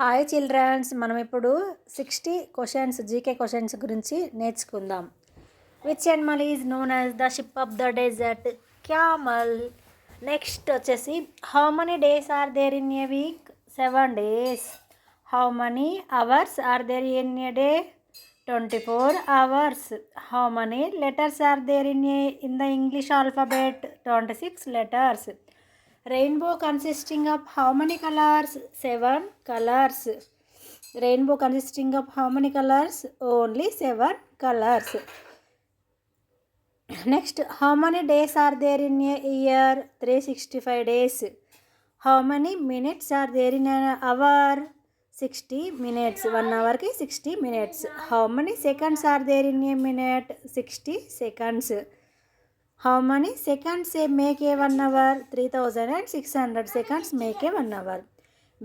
Hi childrens మనం ఇప్పుడు sixty questions GK questions గురించి నేర్చుకుందాం which animal is known as the ship of the desert camel next వచ్చేసి how many days are there in a week seven days how many hours are there in a day twenty four hours how many letters are there in a in the English alphabet twenty six letters Rainbow consisting of how many colors? 7 colors. Rainbow consisting of how many colors? Only 7 colors. Next, how many days are there in a year? 365 days. How many minutes are there in an hour? 60 minutes. 1 hour ki 60 minutes. How many seconds are there in a minute? 60 seconds. How many seconds make a one hour three thousand and six hundred seconds make a one hour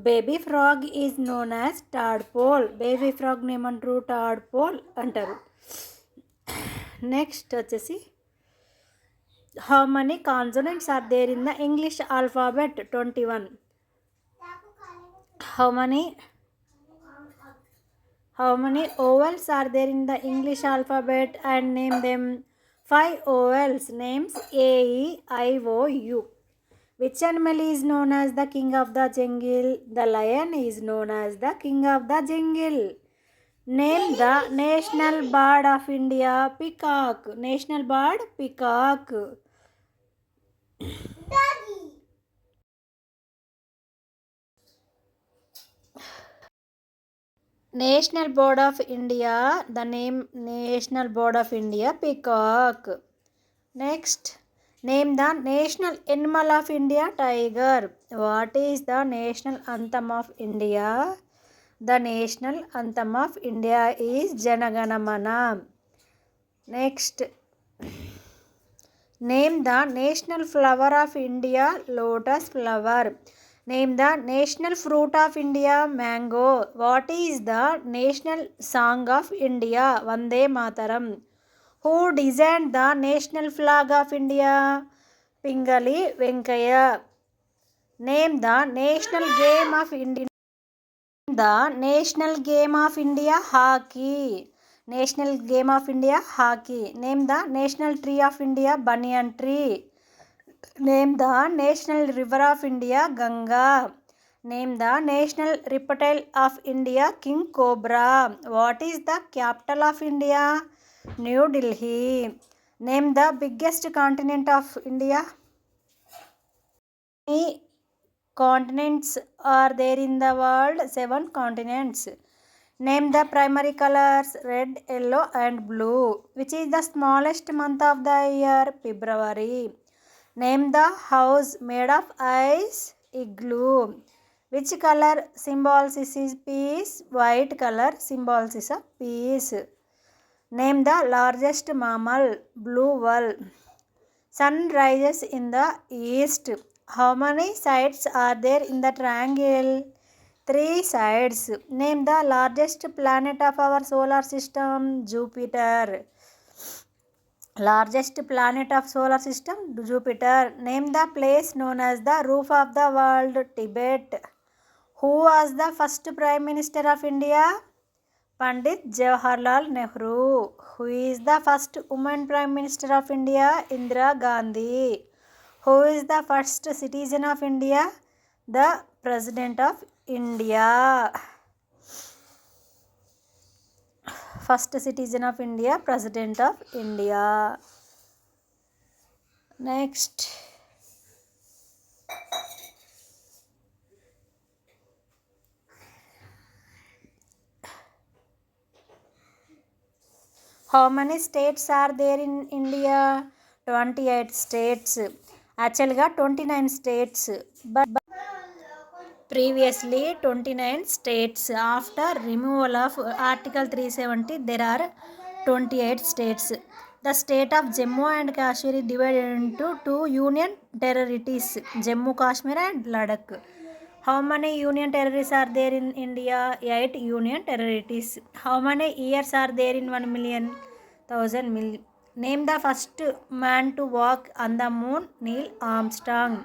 baby frog is known as tadpole baby frog ने tadpole अटर next वो how many consonants are there in the English alphabet twenty one how many how many vowels are there in the English alphabet and name them Five vowels names A, E, I, O, U. Which animal is known as the king of the jungle? The lion is known as the king of the jungle. Name the national bird of India. Peacock. National bird, peacock. National Board of India, the name National Board of India, peacock. Next, name the national animal of India, tiger. What is the national anthem of India? The national anthem of India is Janaganamana. Next, name the national flower of India, lotus flower. Name the national fruit of India mango what is the national song of India Vande Mataram who design the national flag of India Pingali Venkayya name the national game of India the national game of India hockey national game of India hockey name the national tree of India banyan tree Name the national river of India, Ganga. Name the national reptile of India, king cobra. What is the capital of India? New Delhi. Name the biggest continent of India. How many continents are there in the world? 7 continents. Name the primary colors, red, yellow and blue. Which is the smallest month of the year? February. Name the house made of ice igloo. Which color symbols is peace? White color symbols is a peace. Name the largest mammal, blue whale. Sun rises in the east. How many sides are there in the triangle? Three sides. Name the largest planet of our solar system, Jupiter. Largest planet of solar system Jupiter. Name the place known as the roof of the world Tibet. Who was the first prime minister of India? Pandit Jawaharlal Nehru. Who is the first woman prime minister of India? Indira Gandhi. Who is the first citizen of India? The president of India. first citizen of India, President of India. Next. How many states are there in India? 28 states. Actually, 29 states. but previously 29 states. After removal of Article 370, there are 28 states. The state of Jammu and Kashmir is divided into two union territories, Jammu Kashmir and Ladakh. How many union territories are there in India? 8 union territories. How many years are there in 1 million? 1,000 million. Name the first man to walk on the moon, Neil Armstrong.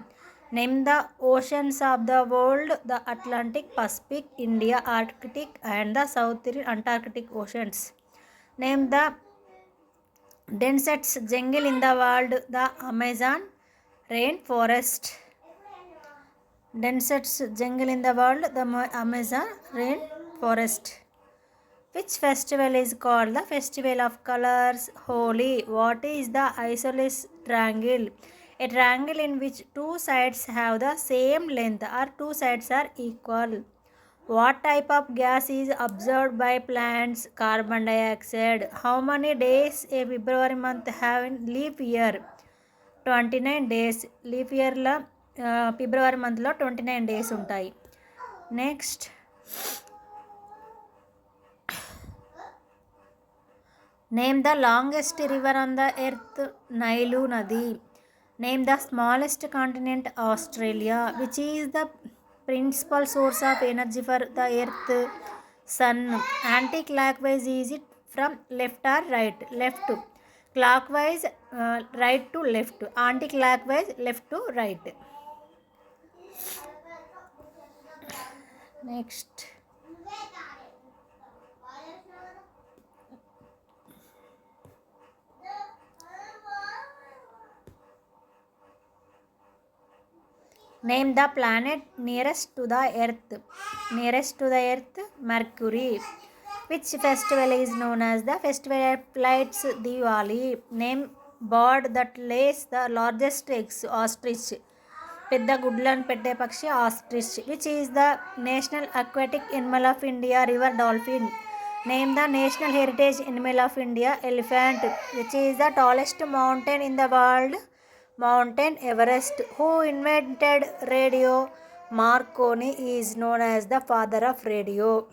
Name the oceans of the world the Atlantic, Pacific, India, Arctic, and the South Antarctic Oceans. Name the densest jungle in the world the Amazon rainforest. Densest jungle in the world the Amazon rainforest. Which festival is called the Festival of Colors? Holi. What is the isosceles Triangle? a triangle in which two sides have the same length or two sides are equal what type of gas is observed by plants carbon dioxide how many days a february month have in leap year 29 days leap year la ఫిబ్రవరి మంత్లో twenty nine days ఉంటాయి next name the longest river on the earth Nile నది Name the smallest continent Australia, which is the principal source of energy for the earth sun anticlockwise is it from left or right left clockwise uh, right to left anticlockwise, left to right next Name the planet nearest to the earth. Nearest to the earth, Mercury. Which festival is known as the festival of lights Diwali? Name bird that lays the largest eggs, ostrich. పెద్ద గుడ్లను పెట్టే పక్షి ostrich which is the national aquatic animal of India river dolphin name the national heritage animal of India elephant which is the tallest mountain in the world Mountain Everest. Who invented radio? Marconi is known as the father of radio.